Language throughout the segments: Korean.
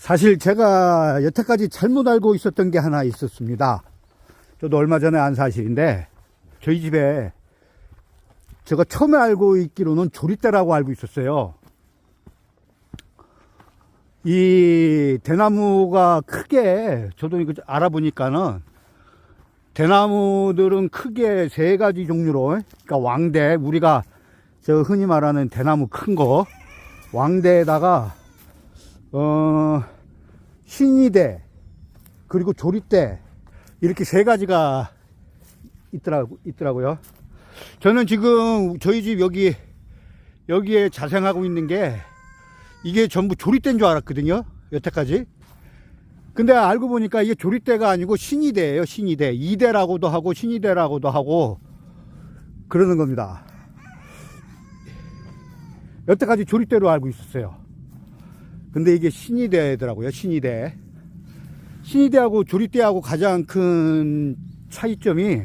사실 제가 여태까지 잘못 알고 있었던 게 하나 있었습니다. 저도 얼마 전에 안 사실인데 저희 집에 제가 처음에 알고 있기로는 조리대라고 알고 있었어요. 이 대나무가 크게 저도 이거 알아보니까는 대나무들은 크게 세 가지 종류로 그러니까 왕대 우리가 저 흔히 말하는 대나무 큰 거 왕대에다가 어 신이대 그리고 조리대 이렇게 세 가지가 있더라고 있더라고요. 저는 지금 저희 집 여기 여기에 자생하고 있는 게 이게 전부 조리대인 줄 알았거든요. 여태까지. 근데 알고 보니까 이게 조리대가 아니고 신이대예요. 신이대. 이대라고도 하고 신이대라고도 하고 그러는 겁니다. 여태까지 조리대로 알고 있었어요. 근데 이게 신이대더라고요. 신이대. 신이대하고 조리대하고 가장 큰 차이점이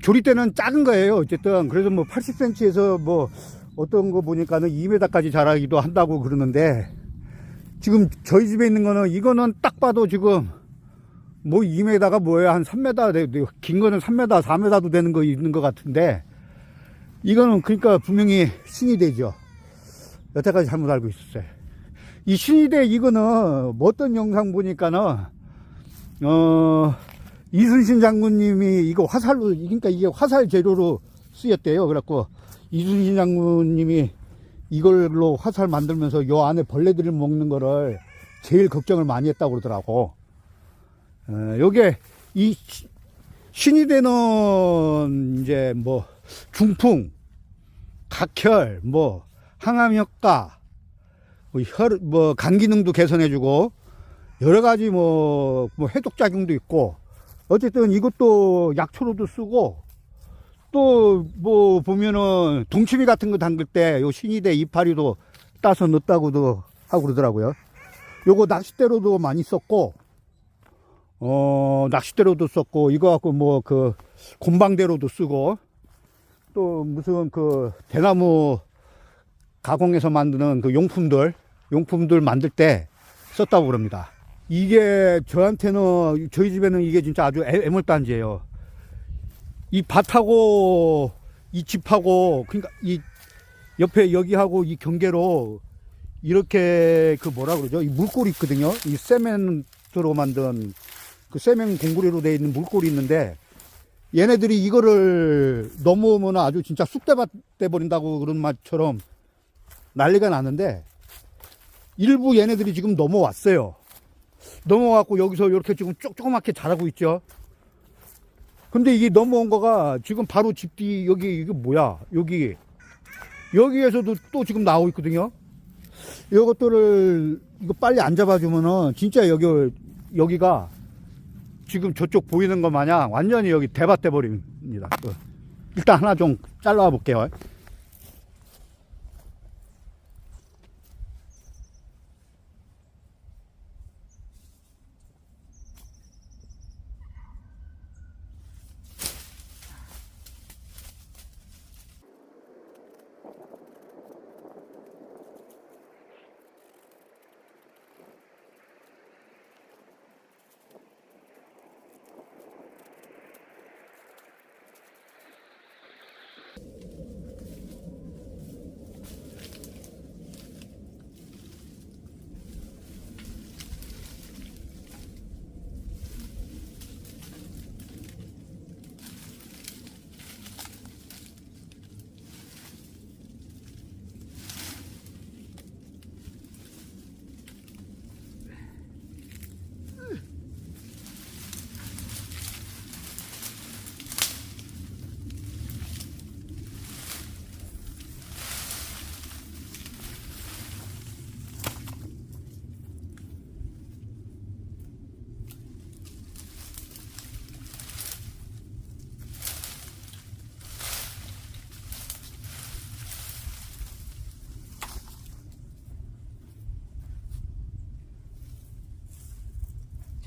조리대는 작은 거예요. 어쨌든 그래서 뭐 80cm에서 뭐 어떤 거 보니까는 2m까지 자라기도 한다고 그러는데 지금 저희 집에 있는 거는 이거는 딱 봐도 지금 뭐 2m가 뭐예요? 한 3m 돼- 돼- 긴 거는 3m, 4m도 되는 거 있는 것 같은데 이거는 그러니까 분명히 신이대죠. 여태까지 잘못 알고 있었어요. 이 신이대 이거는 뭐 어떤 영상 보니까는 어 이순신 장군님이 이거 화살로 그러니까 이게 화살 재료로 쓰였대요. 그래갖고 이순신 장군님이 이걸로 화살 만들면서 요 안에 벌레들을 먹는 거를 제일 걱정을 많이 했다고 그러더라고. 어, 요게 이 시- 신이대는 이제 뭐 중풍, 각혈, 뭐 항암 효과, 뭐, 혈, 뭐, 간 기능도 개선해주고, 여러 가지 뭐, 뭐, 해독 작용도 있고, 어쨌든 이것도 약초로도 쓰고, 또 뭐, 보면은, 동치미 같은 거 담글 때, 요 신이대 이파리도 따서 넣었다고도 하고 그러더라고요. 요거 낚싯대로도 많이 썼고, 어, 낚싯대로도 썼고, 이거 갖고 뭐, 그, 곰방대로도 쓰고, 또 무슨 그, 대나무, 가공해서 만드는 그 용품들, 용품들 만들 때 썼다고 그럽니다. 이게 저한테는, 저희 집에는 이게 진짜 아주 애- 애물단지예요. 이 밭하고, 이 집하고, 그러니까 이 옆에 여기하고 이 경계로 이렇게 그 뭐라 그러죠? 이 물골이 있거든요. 이 세멘트로 만든 그 세멘 공구리로 되어 있는 물골이 있는데 얘네들이 이거를 넘어오면 아주 진짜 쑥대밭 돼 버린다고 그런 말처럼 난리가 나는데 일부 얘네들이 지금 넘어왔어요. 넘어왔고 여기서 이렇게 지금 쪼- 조그맣게 자라고 있죠. 근데 이게 넘어온 거가 지금 바로 집 뒤 여기 이게 뭐야? 여기 여기에서도 또 지금 나오고 있거든요. 이것들을 이거 빨리 안 잡아주면은 진짜 여기 여기가 지금 저쪽 보이는 것 마냥 완전히 여기 대밭 돼 버립니다. 어. 일단 하나 좀 잘라 볼게요.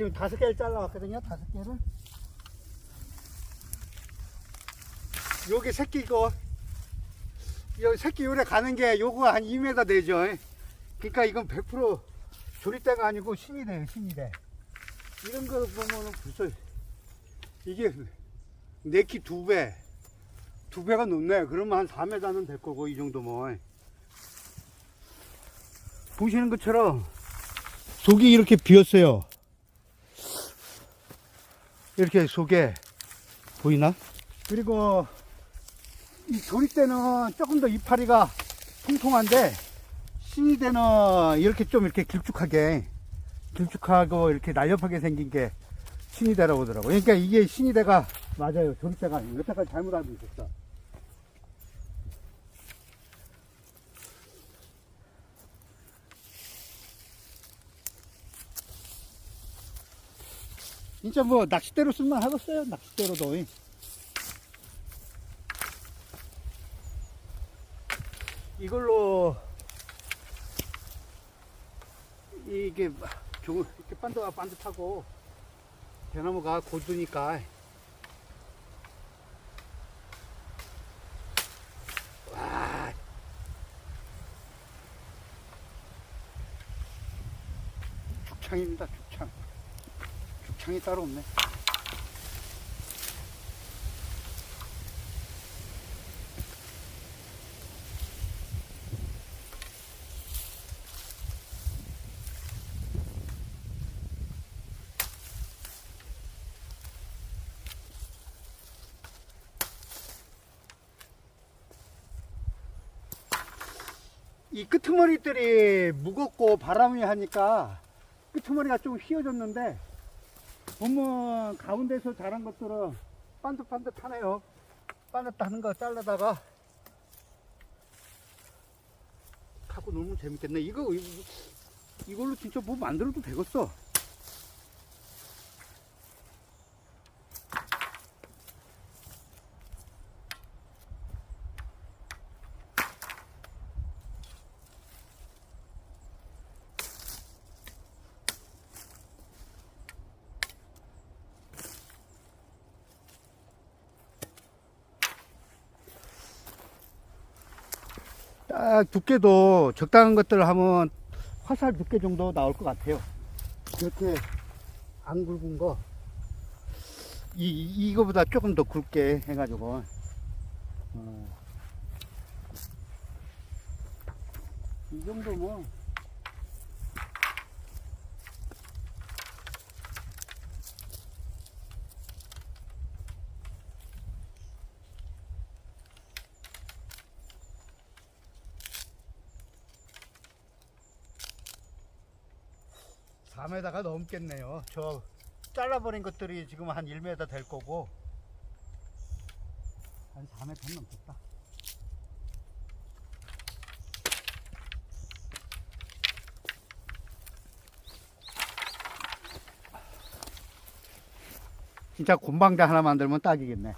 지금 다섯 개를 잘라왔거든요. 다섯 개를. 요게 새끼 거. 요 새끼 요래 가는 게 요거 한 2m 되죠. 그러니까 이건 100% 조리대가 아니고 신이대요, 신이대. 이런 거 보면은 벌써 이게 내키 두 배, 두 배가 넘네. 그러면 한 4m는 될 거고, 이 정도면. 보시는 것처럼 속이 이렇게 비었어요. 이렇게 속에 보이나? 그리고 이 조리대는 조금 더 이파리가 통통한데 신이대는 이렇게 좀 이렇게 길쭉하게 길쭉하고 이렇게 날렵하게 생긴 게 신이대라고 하더라고요. 그러니까 이게 신이대가 맞아요. 조리대가 아니고 여태까지 잘못 알고 있었어. 진짜 뭐 낚싯대로 쓸만 하겠어요. 낚싯대로도. 이걸로 이게 조 이렇게 반듯 반듯하고 대나무가 고두니까 와 죽창입니다 죽 창 죽창이 따로 없네. 이 끄트머리들이 무겁고 바람이 하니까 끄트머리가 좀 휘어졌는데 보면 가운데서 자란 것들은 반듯반듯하네요. 반듯하는 거 잘라다가 갖고 놀면 재밌겠네. 이거 이- 이걸로 진짜 뭐 만들어도 되겠어. 딱 두께도 적당한 것들을 하면 화살 두께 정도 나올 것 같아요. 이렇게 안 굵은 거, 이, 이- 이거보다 조금 더 굵게 해가지고, 어. 이 정도면, 사메다가 넘겠네요. 저 잘라버린 것들이 지금 한 1m 될 거고, 한 4m는 넘겠다. 진짜 곰방대 하나 만들면 딱이겠네.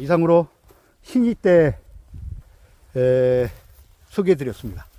이상으로 신이 때 소개해 드렸습니다.